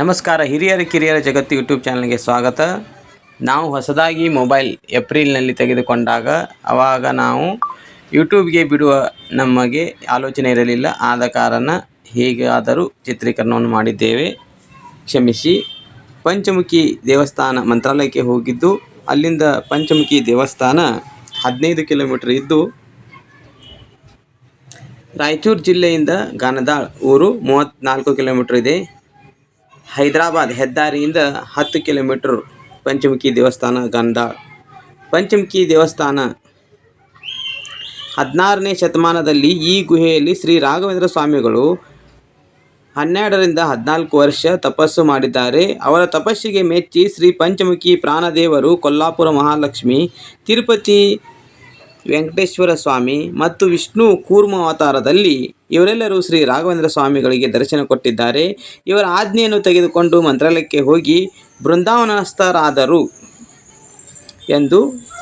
ನಮಸ್ಕಾರ, ಹಿರಿಯರ, ಕಿರಿಯರ ಜಗತ್ತು ಯೂಟ್ಯೂಬ್ ಚಾನಲ್ಗೆ ಸ್ವಾಗತ. ನಾವು ಹೊಸದಾಗಿ ಮೊಬೈಲ್ ಏಪ್ರಿಲ್ನಲ್ಲಿ ತೆಗೆದುಕೊಂಡಾಗ ಆವಾಗ ನಾವು ಯೂಟ್ಯೂಬ್ಗೆ ಬಿಡುವ ನಮಗೆ ಆಲೋಚನೆ ಇರಲಿಲ್ಲ. ಆದ ಕಾರಣ ಹೇಗಾದರೂ ಚಿತ್ರೀಕರಣವನ್ನು ಮಾಡಿದ್ದೇವೆ. ಕ್ಷಮಿಸಿ. ಪಂಚಮುಖಿ ದೇವಸ್ಥಾನ ಮಂತ್ರಾಲಯಕ್ಕೆ ಹೋಗಿದ್ದು, ಅಲ್ಲಿಂದ ಪಂಚಮುಖಿ ದೇವಸ್ಥಾನ ಹದಿನೈದು ಕಿಲೋಮೀಟ್ರ್ ಇದ್ದು, ರಾಯಚೂರು ಜಿಲ್ಲೆಯಿಂದ ಗಾನದಾಳ್ ಊರು ಮೂವತ್ತ್ನಾಲ್ಕು ಕಿಲೋಮೀಟ್ರ್ ಇದೆ. ಹೈದರಾಬಾದ್ ಹೆದ್ದಾರಿಯಿಂದ ಹತ್ತು ಕಿಲೋಮೀಟರ್ ಪಂಚಮುಖಿ ದೇವಸ್ಥಾನ ಗಂಧಾಳ್ ಪಂಚಮುಖಿ ದೇವಸ್ಥಾನ ಹದಿನಾರನೇ ಶತಮಾನದಲ್ಲಿ ಈ ಗುಹೆಯಲ್ಲಿ ಶ್ರೀ ರಾಘವೇಂದ್ರ ಸ್ವಾಮಿಗಳು ಹನ್ನೆರಡರಿಂದ ಹದಿನಾಲ್ಕು ವರ್ಷ ತಪಸ್ಸು ಮಾಡಿದ್ದಾರೆ. ಅವರ ತಪಸ್ಸಿಗೆ ಮೆಚ್ಚಿ ಶ್ರೀ ಪಂಚಮುಖಿ ಪ್ರಾಣದೇವರು ಕೊಲ್ಲಾಪುರ ಮಹಾಲಕ್ಷ್ಮಿ, ತಿರುಪತಿ ವೆಂಕಟೇಶ್ವರ ಸ್ವಾಮಿ ಮತ್ತು ವಿಷ್ಣು ಕೂರ್ಮ ಅವತಾರದಲ್ಲಿ ಇವರೆಲ್ಲರೂ ಶ್ರೀ ರಾಘವೇಂದ್ರ ಸ್ವಾಮಿಗಳಿಗೆ ದರ್ಶನ ಕೊಟ್ಟಿದ್ದಾರೆ. ಇವರ ಆಜ್ಞೆಯನ್ನು ತೆಗೆದುಕೊಂಡು ಮಂತ್ರಾಲಯಕ್ಕೆ ಹೋಗಿ ಬೃಂದಾವನಸ್ಥರಾದರು ಎಂದು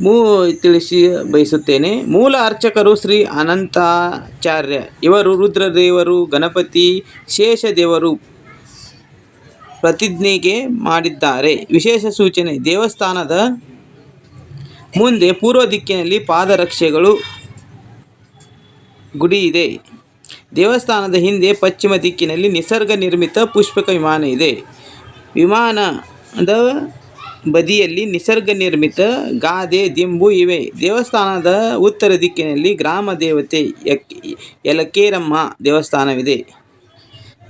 ಮೂ, ತಿಳಿಸಿ ಬಯಸುತ್ತೇನೆ. ಮೂಲ ಅರ್ಚಕರು ಶ್ರೀ ಅನಂತಾಚಾರ್ಯ, ಇವರು ರುದ್ರದೇವರು, ಗಣಪತಿ, ಶೇಷದೇವರು ಪ್ರತಿಜ್ಞೆಗೆ ಮಾಡಿದ್ದಾರೆ. ವಿಶೇಷ ಸೂಚನೆ, ದೇವಸ್ಥಾನದ ಮುಂದೆ ಪೂರ್ವ ದಿಕ್ಕಿನಲ್ಲಿ ಪಾದರಕ್ಷೆಗಳು ಗುಡಿ ಇದೆ ದೇವಸ್ಥಾನದ ಹಿಂದೆ ಪಶ್ಚಿಮ ದಿಕ್ಕಿನಲ್ಲಿ ನಿಸರ್ಗ ನಿರ್ಮಿತ ಪುಷ್ಪಕ ವಿಮಾನ ಇದೆ. ವಿಮಾನದ ಬದಿಯಲ್ಲಿ ನಿಸರ್ಗ ನಿರ್ಮಿತ ಗಾದೆ, ದಿಂಬು ಇವೆ. ದೇವಸ್ಥಾನದ ಉತ್ತರ ದಿಕ್ಕಿನಲ್ಲಿ ಗ್ರಾಮ ದೇವತೆ ಯಲಕೇರಮ್ಮ ದೇವಸ್ಥಾನವಿದೆ.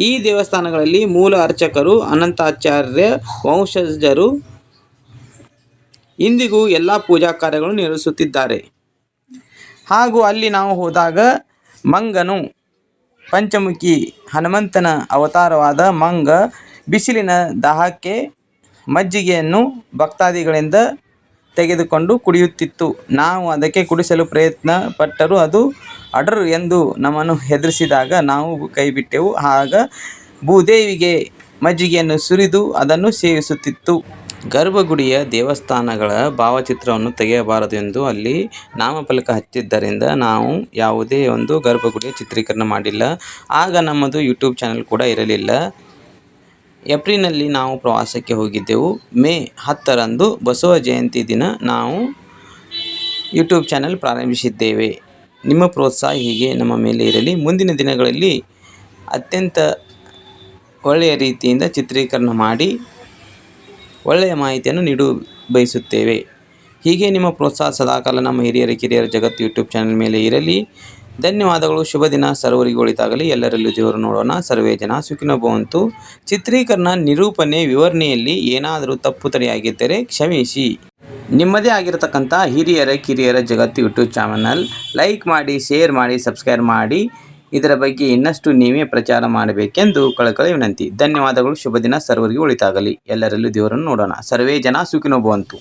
ಈ ದೇವಸ್ಥಾನಗಳಲ್ಲಿ ಮೂಲ ಅರ್ಚಕರು ಅನಂತಾಚಾರ್ಯ, ವಂಶಜರು ಇಂದಿಗೂ ಎಲ್ಲ ಪೂಜಾ ಕಾರ್ಯಗಳು ನಿರ್ವಹಿಸುತ್ತಿದ್ದಾರೆ. ಹಾಗೂ ಅಲ್ಲಿ ನಾವು ಹೋದಾಗ ಮಂಗನು ಪಂಚಮುಖಿ ಹನುಮಂತನ ಅವತಾರವಾದ ಮಂಗ ಬಿಸಿಲಿನ ದಾಹಕ್ಕೆ ಮಜ್ಜಿಗೆಯನ್ನು ಭಕ್ತಾದಿಗಳಿಂದ ತೆಗೆದುಕೊಂಡು ಕುಡಿಯುತ್ತಿತ್ತು. ನಾವು ಅದಕ್ಕೆ ಕುಡಿಸಲು ಪ್ರಯತ್ನ ಪಟ್ಟರೂ ಅದು ಅಡರ್ ಎಂದು ನಮ್ಮನ್ನು ಹೆದರಿಸಿದಾಗ ನಾವು ಕೈಬಿಟ್ಟೆವು. ಆಗ ಭೂದೇವಿಗೆ ಮಜ್ಜಿಗೆಯನ್ನು ಸುರಿದು ಅದನ್ನು ಸೇವಿಸುತ್ತಿತ್ತು. ಗರ್ಭಗುಡಿಯ ದೇವಸ್ಥಾನಗಳ ಭಾವಚಿತ್ರವನ್ನು ತೆಗೆಯಬಾರದು ಎಂದು ಅಲ್ಲಿ ನಾಮಫಲಕ ಹಚ್ಚಿದ್ದರಿಂದ ನಾವು ಯಾವುದೇ ಒಂದು ಗರ್ಭಗುಡಿಯ ಚಿತ್ರೀಕರಣ ಮಾಡಿಲ್ಲ. ಆಗ ನಮ್ಮದು ಯೂಟ್ಯೂಬ್ ಚಾನಲ್ ಕೂಡ ಇರಲಿಲ್ಲ. ಏಪ್ರಿಲ್ನಲ್ಲಿ ನಾವು ಪ್ರವಾಸಕ್ಕೆ ಹೋಗಿದ್ದೆವು. ಮೇ ಹತ್ತರಂದು ಬಸವ ಜಯಂತಿ ದಿನ ನಾವು ಯೂಟ್ಯೂಬ್ ಚಾನಲ್ ಪ್ರಾರಂಭಿಸಿದ್ದೇವೆ. ನಿಮ್ಮ ಪ್ರೋತ್ಸಾಹ ಹೀಗೆ ನಮ್ಮ ಮೇಲೆ ಇರಲಿ. ಮುಂದಿನ ದಿನಗಳಲ್ಲಿ ಅತ್ಯಂತ ಒಳ್ಳೆಯ ರೀತಿಯಿಂದ ಚಿತ್ರೀಕರಣ ಮಾಡಿ ಒಳ್ಳೆಯ ಮಾಹಿತಿಯನ್ನು ನೀಡು ಬಯಸುತ್ತೇವೆ. ಹೀಗೆ ನಿಮ್ಮ ಪ್ರೋತ್ಸಾಹ ಸದಾಕಾಲ ನಮ್ಮ ಹಿರಿಯರ ಕಿರಿಯರ ಜಗತ್ತು ಯೂಟ್ಯೂಬ್ ಚಾನಲ್ ಮೇಲೆ ಇರಲಿ. ಧನ್ಯವಾದಗಳು. ಶುಭ ದಿನ. ಸರ್ವರಿಗೆ ಒಳಿತಾಗಲಿ. ಎಲ್ಲರಲ್ಲೂ ದೇವರು ನೋಡೋಣ. ಸರ್ವೇ ಜನ ಸುಖಿನ ಭವಂತು. ಚಿತ್ರೀಕರಣ ನಿರೂಪಣೆ ವಿವರಣೆಯಲ್ಲಿ ಏನಾದರೂ ತಪ್ಪು ತಡೆಯಾಗಿದ್ದರೆ ಕ್ಷಮಿಸಿ. ನಿಮ್ಮದೇ ಆಗಿರತಕ್ಕಂಥ ಹಿರಿಯರ ಕಿರಿಯರ ಜಗತ್ತು ಯೂಟ್ಯೂಬ್ ಚಾನಲ್. ಲೈಕ್ ಮಾಡಿ, ಶೇರ್ ಮಾಡಿ, ಸಬ್ಸ್ಕ್ರೈಬ್ ಮಾಡಿ. ಇದರ ಬಗ್ಗೆ ಇನ್ನಷ್ಟು ನೀವೇ ಪ್ರಚಾರ ಮಾಡಬೇಕೆಂದು ಕಳಕಳಿ ವಿನಂತಿ. ಧನ್ಯವಾದಗಳು. ಶುಭ ದಿನ. ಸರ್ವರಿಗೆ ಒಳಿತಾಗಲಿ. ಎಲ್ಲರಲ್ಲೂ ದೇವರನ್ನು ನೋಡೋಣ. ಸರ್ವೇ ಜನ ಸುಖಿನೋ ಭವಂತು.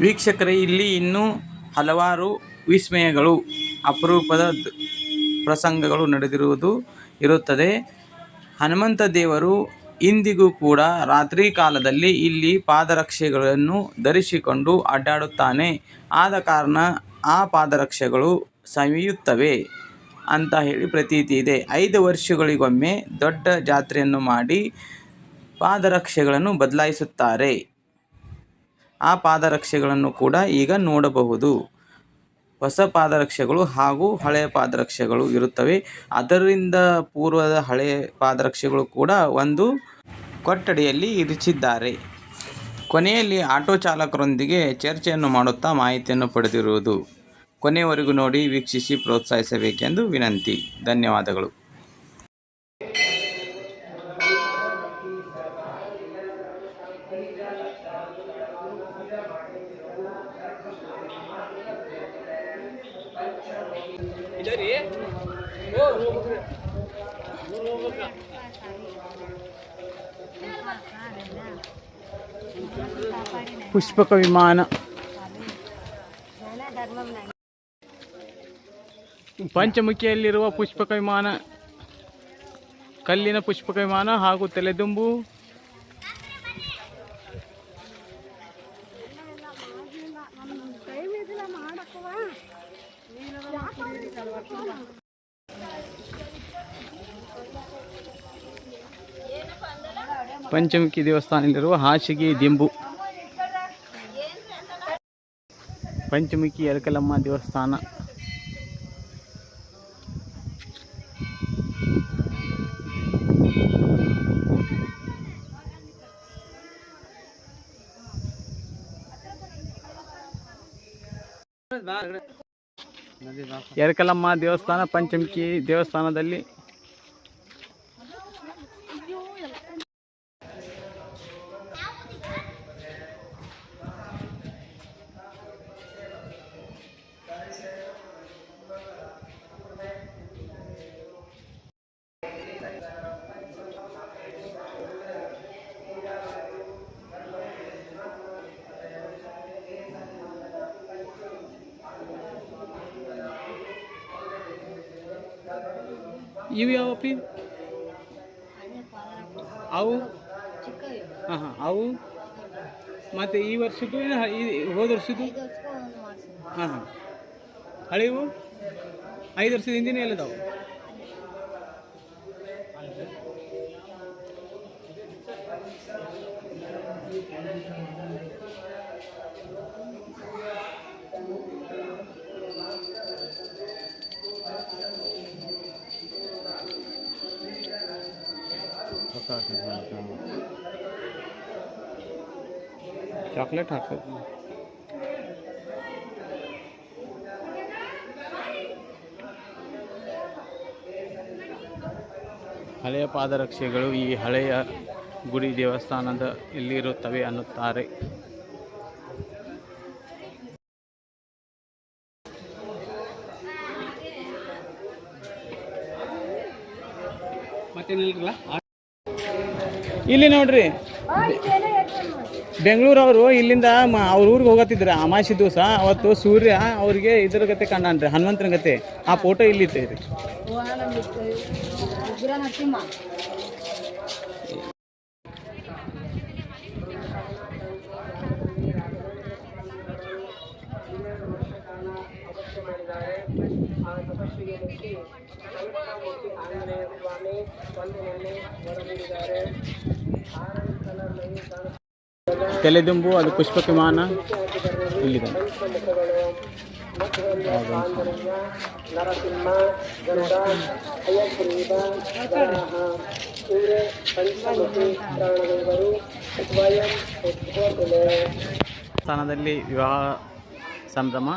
ವೀಕ್ಷಕರೇ, ಇಲ್ಲಿ ಇನ್ನೂ ಹಲವಾರು ವಿಸ್ಮಯಗಳು, ಅಪರೂಪದ ಪ್ರಸಂಗಗಳು ನಡೆದಿರುವುದು ಇರುತ್ತದೆ. ಹನುಮಂತ ದೇವರು ಇಂದಿಗೂ ಕೂಡ ರಾತ್ರಿ ಕಾಲದಲ್ಲಿ ಇಲ್ಲಿ ಪಾದರಕ್ಷೆಗಳನ್ನು ಧರಿಸಿಕೊಂಡು ಅಡ್ಡಾಡುತ್ತಾನೆ. ಆದ ಕಾರಣ ಆ ಪಾದರಕ್ಷೆಗಳು ಸವಿಯುತ್ತವೆ. ಅಂತ ಹೇಳಿ ಪ್ರತೀತಿ ಇದೆ. ಐದು ವರ್ಷಗಳಿಗೊಮ್ಮೆ ದೊಡ್ಡ ಜಾತ್ರೆಯನ್ನು ಮಾಡಿ ಪಾದರಕ್ಷೆಗಳನ್ನು ಬದಲಾಯಿಸುತ್ತಾರೆ. ಆ ಪಾದರಕ್ಷೆಗಳನ್ನು ಕೂಡ ಈಗ ನೋಡಬಹುದು. ಹೊಸ ಪಾದರಕ್ಷೆಗಳು ಹಾಗೂ ಹಳೆಯ ಪಾದರಕ್ಷೆಗಳು ಇರುತ್ತವೆ. ಅದರಿಂದ ಪೂರ್ವದ ಹಳೆಯ ಪಾದರಕ್ಷೆಗಳು ಕೂಡ ಒಂದು ಕೊಠಡಿಯಲ್ಲಿ ಇರಿಸಿದ್ದಾರೆ. ಕೊನೆಯಲ್ಲಿ ಆಟೋ ಚಾಲಕರೊಂದಿಗೆ ಚರ್ಚೆಯನ್ನು ಮಾಡುತ್ತಾ ಮಾಹಿತಿಯನ್ನು ಪಡೆದಿರುವುದು. ಕೊನೆಯವರೆಗೂ ನೋಡಿ ವೀಕ್ಷಿಸಿ ಪ್ರೋತ್ಸಾಹಿಸಬೇಕೆಂದು ವಿನಂತಿ. ಧನ್ಯವಾದಗಳು. ಪುಷ್ಪಕ ವಿಮಾನ. ಪಂಚಮುಖಿಯಲ್ಲಿರುವ ಪುಷ್ಪಕ ವಿಮಾನ ಕಲ್ಲಿನ ಪುಷ್ಪಕ ವಿಮಾನ ಹಾಗೂ ತಲೆದುಂಬು. ಪಂಚಮುಖಿ ದೇವಸ್ಥಾನದಲ್ಲಿರುವ ಹಾಸಿಗೆ ದಿಂಬು. ಪಂಚಮುಖಿ ಎರಕಲಮ್ಮ ದೇವಸ್ಥಾನ. ಎರಕಲಮ್ಮ ದೇವಸ್ಥಾನ ಪಂಚಮುಖಿ ದೇವಸ್ಥಾನದಲ್ಲಿ ಇವು ಯಾವಪ್ಪಿ? ಅವು? ಹಾಂ ಹಾಂ ಅವು? ಮತ್ತು ಈ ವರ್ಷದ್ದು ಏನು ಈ ಹೋದ ವರ್ಷದ್ದು? ಹಾಂ ಹಾಂ ಹಳೆಯವು? ಐದು ವರ್ಷದ ಹಿಂದಿನ ಎಲ್ಲದಾವು? ಚಾಕ್ಲೇಟ್ ಹಾಕೋದು ಹಳೆಯ ಪಾದರಕ್ಷೆಗಳು ಈ ಹಳೆಯ ಗುಡಿ ದೇವಸ್ಥಾನದ ಇಲ್ಲಿರುತ್ತವೆ ಅನ್ನುತ್ತಾರೆ. ಮತ್ತೇನಿಲ್ಲ ಇಲ್ಲಿ ನೋಡ್ರಿ. ಬೆಂಗಳೂರವರು ಇಲ್ಲಿಂದ ಅವ್ರ ಊರಿಗೆ ಹೋಗತ್ತಿದ್ರು. ಅಮಾಸಿ ದಿವಸ, ಅವತ್ತು ಸೂರ್ಯ ಅವ್ರಿಗೆ ಇದ್ರ ಗತೆ ಕಂಡನ್ರಿ ಹನುಮಂತನ ಗತೆ. ಆ ಫೋಟೋ ಇಲ್ಲಿತ್ತು ರೀ ತಲೆದುಂಬು ಅದು ಪುಷ್ಪಕ ವಿಮಾನ ಇಲ್ಲಿದೆ. ಸ್ಥಾನದಲ್ಲಿ ವಿವಾಹ ಸಂಭ್ರಮ.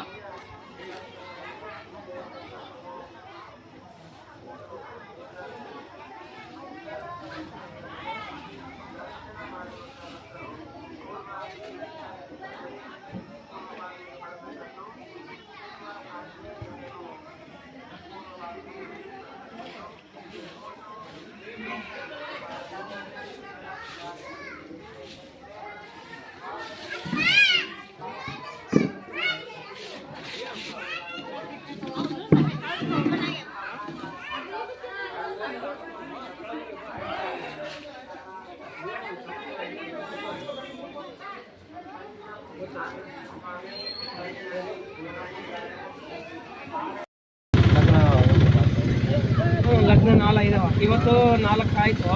ಲಗ್ನ ನಾಲ್ಕು ಐದವ ಇವತ್ತು ನಾಲ್ಕು ಆಯ್ತು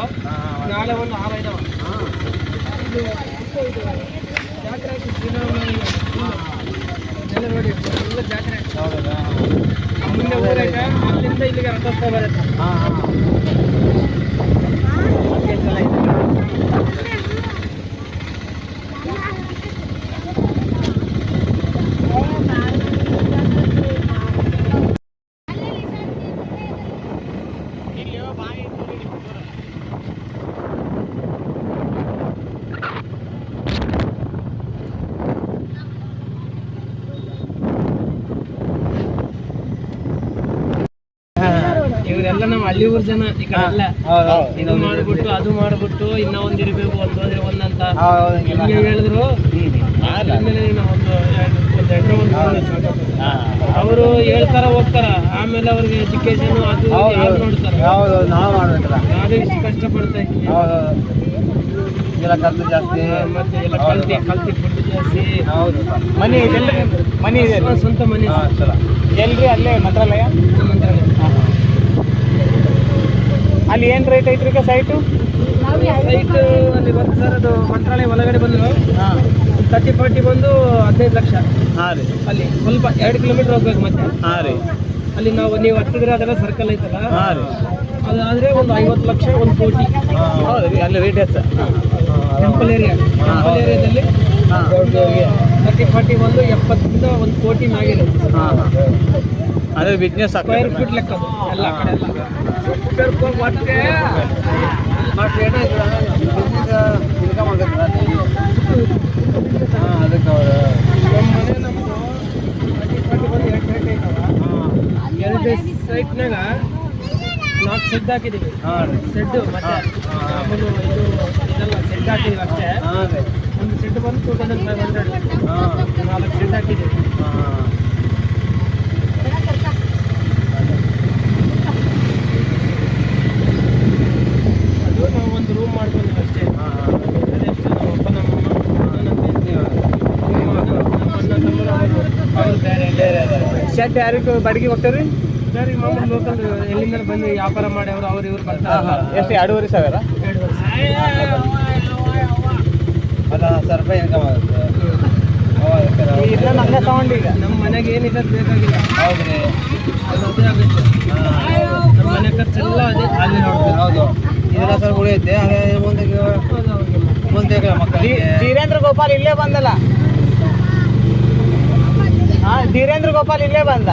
ನಾಳೆ ಒಂದು ಆರು ಐದವ ಇದು ಜಾತ್ರೆ. ಎಲ್ಲ ನೋಡಿ ಎಲ್ಲ ಜಾತ್ರೆ ಮುಂದೆ ಊರೈತೆ ಅಲ್ಲಿಂದ ಇಲ್ಲಿಗೆ ರಥೋತ್ಸವ ಬರುತ್ತೆ orchestra ಎಲ್ಲ ನಮ್ಮ ಹಳ್ಳಿ ಊರ್ ಜನ ಈ ಕಡೆ ಎಲ್ಲ ಇದು ಮಾಡ್ಬಿಟ್ಟು ಅದು ಮಾಡ್ಬಿಟ್ಟು ಇನ್ನ ಒಂದ್ ಹೋದ್ರೆ ಒಂದಂತ ಹಿಂಗೆ ಹೇಳಿದ್ರು. ಆದ್ಮೇಲೆ ನಾವು ಒಂದು ಎರಡು- ಒಂದು ಎಣ್ಣೆ ಅವರು ಹೇಳ್ತಾರ ಹೋಗ್ತಾರ. ಆಮೇಲೆ ಅವ್ರಿಗೆ ಎಜುಕೇಶನ್ ಅದು ಯಾರು ನೋಡ್ತಾರ? ಹೌದು ನಾವು ಮಾಡ್ಬೇಕಲ್ಲ. ನಾವೇ ಇಷ್ಟು ಕಷ್ಟಪಡ್ತಾ ಇದ್ದೀವಿ ಇದೆಲ್ಲ ಜಾಸ್ತಿ. ಮತ್ತೆ ಎಲ್ಲ ಕಲ್ತಿ ಕಲ್ತಿ ಫುಡ್ ಜಾಸ್ತಿ. ಹೌದು ಮನೆ ಇದೆ ಮನೆ ಇದೆ ಸ್ವ- ಸ್ವಂತ ಮನೆ. ಎಲ್ರಿ ಅಲ್ಲೇ ಮಂತ್ರಾಲಯ. ಅಲ್ಲಿ ಏನು ರೇಟ್ ಐತ್ರಿ ಈಗ ಸೈಟು ಸೈಟ್ ಅಲ್ಲಿ ಬಂದು ಸರ್ ಅದು ಮಂತ್ರಾಲಯ ಒಳಗಡೆ ಬಂದು ಹಾಂ. ತರ್ಟಿ ಫಾರ್ಟಿ ಬಂದು ಹದಿನೈದು ಲಕ್ಷ. ಹಾಂ ರೀ. ಅಲ್ಲಿ ಸ್ವಲ್ಪ ಎರಡು ಕಿಲೋಮೀಟರ್ ಹೋಗ್ಬೇಕು ಮತ್ತೆ. ಹಾಂ ರೀ. ಅಲ್ಲಿ ನಾವು ನೀವು ಹತ್ತಿದ್ರೆ ಅದೆಲ್ಲ ಸರ್ಕಲ್ ಐತಲ್ಲ? ಹಾಂ ರೀ. ಅದಾದ್ರೆ ಒಂದು ಐವತ್ತು ಲಕ್ಷ ಒಂದು ಕೋಟಿ. ಹೌದು ರೀ. ಅಲ್ಲಿ ರೇಟ್ ಹೆಚ್ಚ. ಟೆಂಪಲ್ ಏರಿಯಾ ಟೆಂಪಲ್ ಏರಿಯಾದಲ್ಲಿ ತರ್ಟಿ ಫಾರ್ಟಿ ಬಂದು ಎಪ್ಪತ್ತರಿಂದ ಒಂದು ಕೋಟಿ ಆಗಿದೆ ಹಾಂ. ಅದೇ ಬಿಸ್ನೆಸ್ ಸ್ಕ್ವೇರ್ ಫೀಟ್ ಲೆಕ್ಕ ಅದು. ಎಲ್ಲ ಕಡೆ ಅದಕ್ಕೆ ಎರಡು ಸೈಟ್ನಾಗ ನಾಲ್ಕು ಸೆಡ್ ಹಾಕಿದ್ದೀವಿ ಹಾಂ ರೀ. ಸೆಡ್ ಮತ್ತೆ ಆಮೇಲೆ ಇದು ಇದೆಲ್ಲ ಸೆಡ್ ಹಾಕಿದ್ದೀವಿ ಅಷ್ಟೇ. ಒಂದು ಸೆಡ್ ಬಂದು ಟೂ ತೌಸಂಡ್ ಫೈವ್ ಹಂಡ್ರೆಡ್ ಹಾಂ. ನಾಲ್ಕು ಸೆಡ್ ಹಾಕಿದ್ದೀವಿ ಹಾಂ ಅದು ನಾವು ಒಂದು ರೂಮ್ ಮಾಡ್ಕೊಂಡಿವಿ ಅಷ್ಟೇ ಅದೆಷ್ಟು ನಮ್ಮ ಅಪ್ಪ ನಮ್ಮಮ್ಮ ಅವರು ಅವ್ರು ಬೇರೆ ಬೇರೆ ಶೆಡ್ ಯಾರಿಗೆ ಬಾಡಿಗೆ ಹೋಗ್ತಾರೆ? ಬೇರೆ ಮಾಮೂಲು ಲೋಕಲ್ ಎಲ್ಲಿಂದ ಬಂದು ವ್ಯಾಪಾರ ಮಾಡಿ ಅವರು ಅವ್ರು ಇವ್ರು ಬರ್ತಾರೆ. ಎಷ್ಟು? ಎರಡೂವರೆ ಸಾವಿರ ಅಲ್ಲ ಸರ್ ರೂಪಾಯಿ ಇನ್ಕಮ್ ಆಗುತ್ತೆ. ಇಲ್ಲ ನಮಗೆ ತಗೊಂಡು ಈಗ. ನಮ್ಮ ಮನೆಗೆ ಏನಿದೆ ಬೇಕಾಗಿಲ್ಲ. ಹೌದ್ರಿ. ಅದು ಅದೇ ಆಗುತ್ತೆ. ನಮ್ಮ ಮನೆ ಖರ್ಚೆಲ್ಲ ಅದೇ ಅಲ್ಲಿ ನೋಡ್ತೀವಿ. ಹೌದು. ಇದೆಲ್ಲ ಸರ್ ಉಳಿಯುತ್ತೆ ಅದೇ ಮುಂದೆ ಮುಂದೆ ಮಕ್ಕಳಿಗೆ ಧೀರೇಂದ್ರ ಗೋಪಾಲ್ ಇಲ್ಲೇ ಬಂದಲ್ಲ? ಹಾ ಧೀರೇಂದ್ರ ಗೋಪಾಲ್ ಇಲ್ಲೇ ಬಂದ.